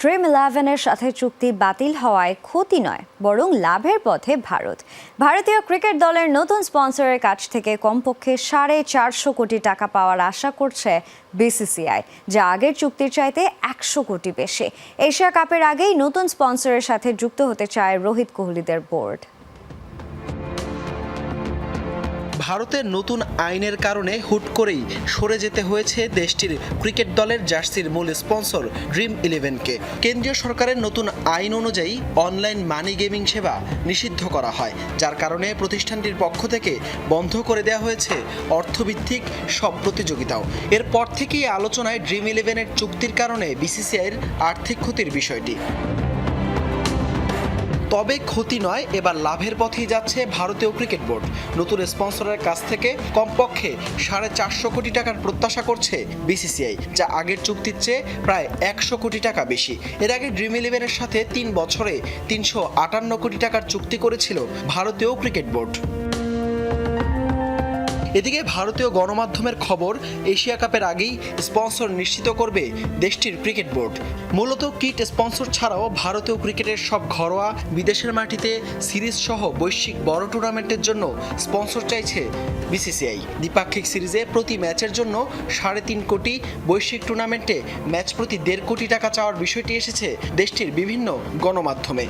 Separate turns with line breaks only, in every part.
Dream ইলেভেনের সাথে চুক্তি বাতিল হওয়ায় ক্ষতি নয়, বরং লাভের পথে ভারত। ভারতীয় ক্রিকেট দলের নতুন স্পন্সরের কাছ থেকে কমপক্ষে সাড়ে চারশো কোটি টাকা পাওয়ার আশা করছে বিসিসিআই, যা আগের চুক্তির চাইতে একশো কোটি বেশি। এশিয়া কাপের আগেই নতুন স্পন্সরের সাথে যুক্ত হতে চায় রোহিত কোহলিদের বোর্ড।
ভারতের নতুন আইনের কারণে হুট করেই সরে যেতে হয়েছে দেশটির ক্রিকেট দলের জার্সির মূল স্পন্সর ড্রিম ইলেভেনকে। কেন্দ্রীয় সরকারের নতুন আইন অনুযায়ী অনলাইন মানি গেমিং সেবা নিষিদ্ধ করা হয়, যার কারণে প্রতিষ্ঠানটির পক্ষ থেকে বন্ধ করে দেওয়া হয়েছে অর্থভিত্তিক সব প্রতিযোগিতাও। এরপর থেকেই আলোচনায় ড্রিম ইলেভেনের চুক্তির কারণে বিসিসিআইয়ের আর্থিক ক্ষতির বিষয়টি। তবে ক্ষতি নয়, এবার লাভের পথেই যাচ্ছে ভারতীয় ক্রিকেট বোর্ড। নতুন স্পন্সরের কাছ থেকে কমপক্ষে সাড়ে চারশো কোটি টাকার প্রত্যাশা করছে বিসিসিআই, যা আগের চুক্তির চেয়ে প্রায় একশো কোটি টাকা বেশি। এর আগে ড্রিম ইলেভেনের সাথে তিন বছরে তিনশো আটান্ন কোটি টাকার চুক্তি করেছিল ভারতীয় ক্রিকেট বোর্ড। এদিকে ভারতীয় গণমাধ্যমের খবর, এশিয়া কাপের আগেই স্পন্সর নিশ্চিত করবে দেশটির ক্রিকেট বোর্ড। মূলত কিট স্পন্সর ছাড়াও ভারতীয় ক্রিকেটের সব ঘরোয়া বিদেশের মাটিতে সিরিজ সহ বৈশ্বিক বড় টুর্নামেন্টের জন্য স্পন্সর চাইছে বিসিসিআই। দ্বিপাক্ষিক সিরিজে প্রতি ম্যাচের জন্য সাড়ে তিন কোটি বৈশ্বিক টুর্নামেন্টে ম্যাচ প্রতি দেড় কোটি টাকা চাওয়ার বিষয়টি এসেছে দেশটির বিভিন্ন গণমাধ্যমে।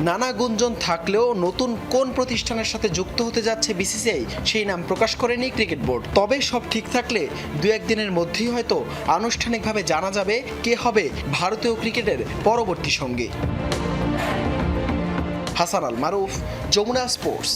নানা গুঞ্জন থাকলেও নতুন কোন প্রতিষ্ঠানের সাথে যুক্ত হতে যাচ্ছে বিসিসিআই, সেই নাম প্রকাশ করেনি ক্রিকেট বোর্ড। তবে সব ঠিক থাকলে দু একদিনের মধ্যেই হয়তো আনুষ্ঠানিকভাবে জানা যাবে কে হবে ভারতীয় ক্রিকেটের পরবর্তী সঙ্গী। হাসান আল মারুফ, যমুনা স্পোর্টস।